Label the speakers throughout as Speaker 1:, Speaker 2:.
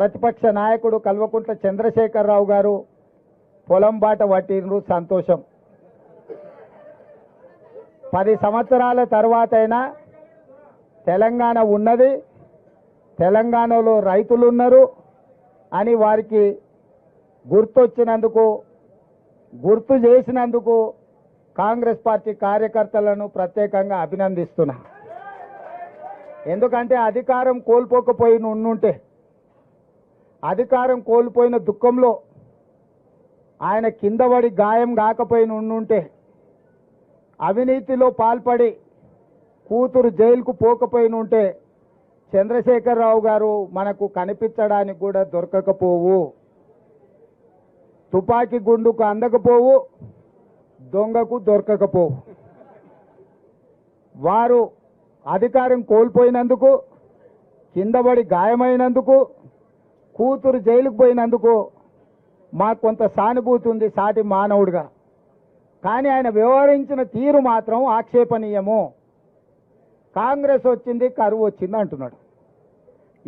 Speaker 1: ప్రతిపక్ష నాయకుడు కల్వకుంట్ల చంద్రశేఖరరావు గారు పొలం బాట పట్టినరు సంతోషం. పది సంవత్సరాల తర్వాత అయినా తెలంగాణ ఉన్నది తెలంగాణలో రైతులు ఉన్నారు అని వారికి గుర్తొచ్చినందుకు గుర్తు చేసినందుకు కాంగ్రెస్ పార్టీ కార్యకర్తలను ప్రత్యేకంగా అభినందిస్తున్నా. ఎందుకంటే అధికారం కోల్పోకపోయి ఉండుంటే అధికారం కోల్పోయిన దుఃఖంలో ఆయన కిందబడి గాయం కాకపోయిన ఉండుంటే అవినీతిలో పాల్పడి కూతురు జైలుకు పోకపోయిన ఉంటే చంద్రశేఖరరావు గారు మనకు కనిపించడానికి కూడా దొరకకపోవు. తుపాకీ గుండుకు అందకపోవు దొంగకు దొరకకపోవు. వారు అధికారం కోల్పోయినందుకు కిందబడి గాయమైనందుకు కూతురు జైలుకు పోయినందుకు మాకు కొంత సానుభూతి ఉంది సాటి మానవుడిగా. కానీ ఆయన వ్యవహరించిన తీరు మాత్రం ఆక్షేపణీయము. కాంగ్రెస్ వచ్చింది కరువు వచ్చింది అంటున్నాడు.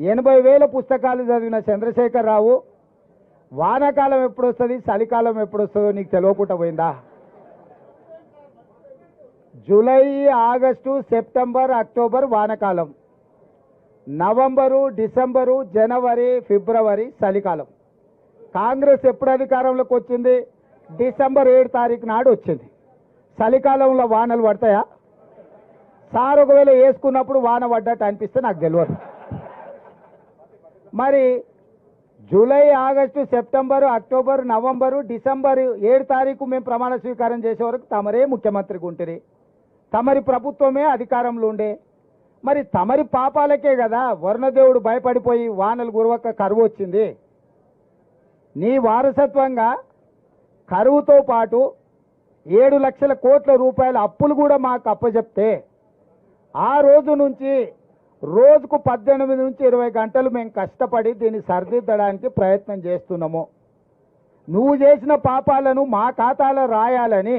Speaker 1: ఎనభై వేల పుస్తకాలు చదివిన చంద్రశేఖరరావు వానాకాలం ఎప్పుడొస్తుంది చలికాలం ఎప్పుడొస్తుందో నీకు తెలియకుండా పోయిందా? జూలై ఆగస్టు సెప్టెంబర్ అక్టోబర్ వానకాలం. నవంబరు డిసెంబరు జనవరి ఫిబ్రవరి చలికాలం. కాంగ్రెస్ ఎప్పుడు అధికారంలోకి వచ్చింది? డిసెంబర్ ఏడు తారీఖు నాడు వచ్చింది. చలికాలంలో వానలు పడతాయా? సార్ ఒకవేళ వేసుకున్నప్పుడు వాన పడ్డట్టు అనిపిస్తే నాకు తెలియదు. మరి July August September October November December ఏడు తారీఖు మేము ప్రమాణ స్వీకారం చేసే వరకు తమరే ముఖ్యమంత్రి ఉంటుంది తమరి ప్రభుత్వమే అధికారంలో ఉండే. మరి తమరి పాపాలకే కదా వరుణదేవుడు భయపడిపోయి వానలు గురవక్క కరువు వచ్చింది. నీ వారసత్వంగా కరువుతో పాటు ఏడు లక్షల కోట్ల రూపాయల అప్పులు కూడా మాకు అప్పచెప్తే ఆ రోజు నుంచి రోజుకు పద్దెనిమిది నుంచి ఇరవై గంటలు మేము కష్టపడి దీన్ని సరిదిద్దడానికి ప్రయత్నం చేస్తున్నాము. నువ్వు చేసిన పాపాలను మా ఖాతాలో రాయాలని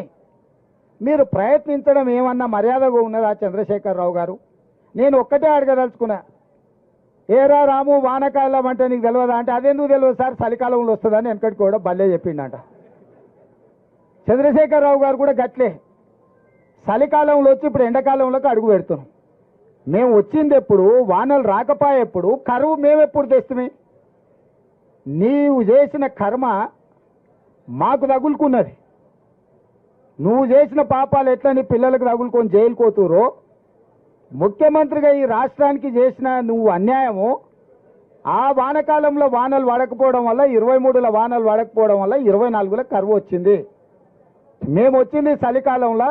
Speaker 1: మీరు ప్రయత్నించడం ఏమన్నా మర్యాదగా ఉన్నదా చంద్రశేఖరరావు గారు? నేను ఒక్కటే అడగదలుచుకున్నా. ఏరా రాము వానకాలం అంటే నీకు తెలియదా అంటే అదెందుకు తెలియదు సార్? చలికాలంలో వస్తుందని వెనకటి కూడా భలే చెప్పిండంట. చంద్రశేఖరరావు గారు కూడా గట్లే. చలికాలంలో వచ్చి ఇప్పుడు ఎండాకాలంలోకి అడుగు పెడుతున్నాం. మేము వచ్చింది ఎప్పుడు వానలు రాకపోయేప్పుడు కరువు మేమెప్పుడు తెస్తుంది నీవు చేసిన కర్మ మాకు తగులుకున్నది. నువ్వు చేసిన పాపాలు ఎట్లా నీ పిల్లలకు తగులుకొని జైలు కోతురో ముఖ్యమంత్రిగా ఈ రాష్ట్రానికి చేసిన నువ్వు అన్యాయము ఆ వానకాలంలో వానలు పడకపోవడం వల్ల ఇరవై మూడుల వానలు పడకపోవడం వల్ల ఇరవై నాలుగులో కరువు వచ్చింది. మేము వచ్చింది చలికాలంలో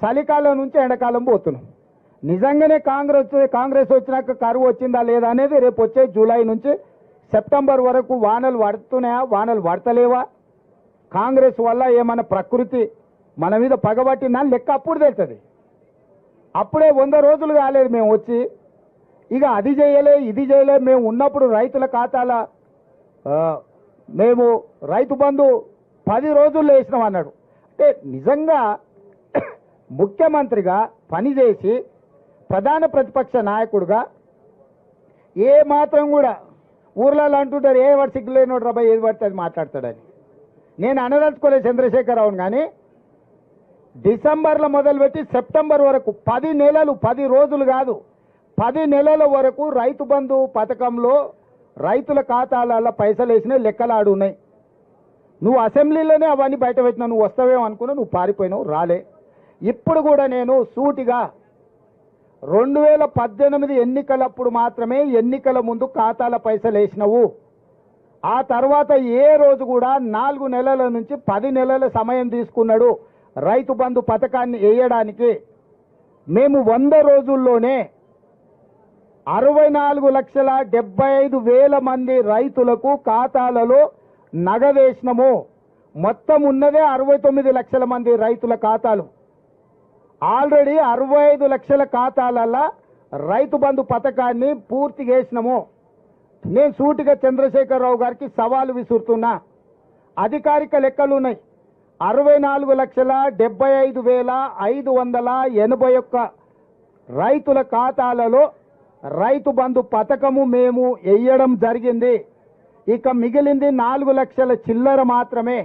Speaker 1: చలికాలం నుంచి ఎండాకాలం పోతున్నాం. నిజంగానే కాంగ్రెస్ కాంగ్రెస్ వచ్చినాక కరువు వచ్చిందా లేదా అనేది రేపు వచ్చే జూలై నుంచి సెప్టెంబర్ వరకు వానలు పడుతున్నాయా వానలు పడతలేవా కాంగ్రెస్ వల్ల ఏమైనా ప్రకృతి మన మీద పగబట్టిందా? లెక్క అప్పుడు తెలుస్తుంది అప్పుడే వంద రోజులు కాలేదు మేము వచ్చి. ఇక అది చేయలే ఇది చేయలే మేము ఉన్నప్పుడు రైతుల ఖాతాల మేము రైతు బంధు పది రోజుల్లో వేసినాం అన్నాడు. అంటే నిజంగా ముఖ్యమంత్రిగా పనిచేసి ప్రధాన ప్రతిపక్ష నాయకుడుగా ఏ మాత్రం కూడా ఊర్లలో అంటుంటారు ఏ వాడు సిగ్గు లేనోడు ఏది పడితే అది మాట్లాడతాడని. నేను అనదలుచుకోలేదు చంద్రశేఖరరావును కానీ డిసెంబర్లో మొదలుపెట్టి సెప్టెంబర్ వరకు పది నెలలు పది రోజులు కాదు పది నెలల వరకు రైతు బంధు పథకంలో రైతుల ఖాతాలలో పైసలు వేసిన లెక్కలాడు ఉన్నాయి నువ్వు అసెంబ్లీలోనే అవన్నీ బయట పెట్టినా నువ్వు వస్తావేమో అనుకున్నా నువ్వు పారిపోయినావు రాలే. ఇప్పుడు కూడా నేను సూటిగా రెండు వేల పద్దెనిమిది ఎన్నికలప్పుడు మాత్రమే ఎన్నికల ముందు ఖాతాల పైసలు వేసినవు. ఆ తర్వాత ఏ రోజు కూడా నాలుగు నెలల నుంచి పది నెలల సమయం తీసుకున్నాడు. రైతు బంధు పథకాన్ని వేయడానికి మేము వంద రోజుల్లోనే అరవై నాలుగు లక్షల డెబ్బై ఐదు వేల మంది రైతులకు ఖాతాలలో నగవేసినము మొత్తం ఉన్నదే అరవై తొమ్మిది లక్షల మంది రైతుల ఖాతాలు. ఆల్రెడీ అరవై ఐదు లక్షల ఖాతాలలో రైతు బంధు పథకాన్ని పూర్తి చేసినాము. నేను సూటిగా చంద్రశేఖరరావు గారికి సవాలు విసురుతున్నా. అధికారిక లెక్కలు ఉన్నాయి అరవై నాలుగు లక్షల డెబ్బై ఐదు వేల ఐదు వందల ఎనభై ఒక్క రైతుల ఖాతాలలో రైతు బంధు పథకము మేము వేయడం జరిగింది. ఇక మిగిలింది నాలుగు లక్షల చిల్లర మాత్రమే.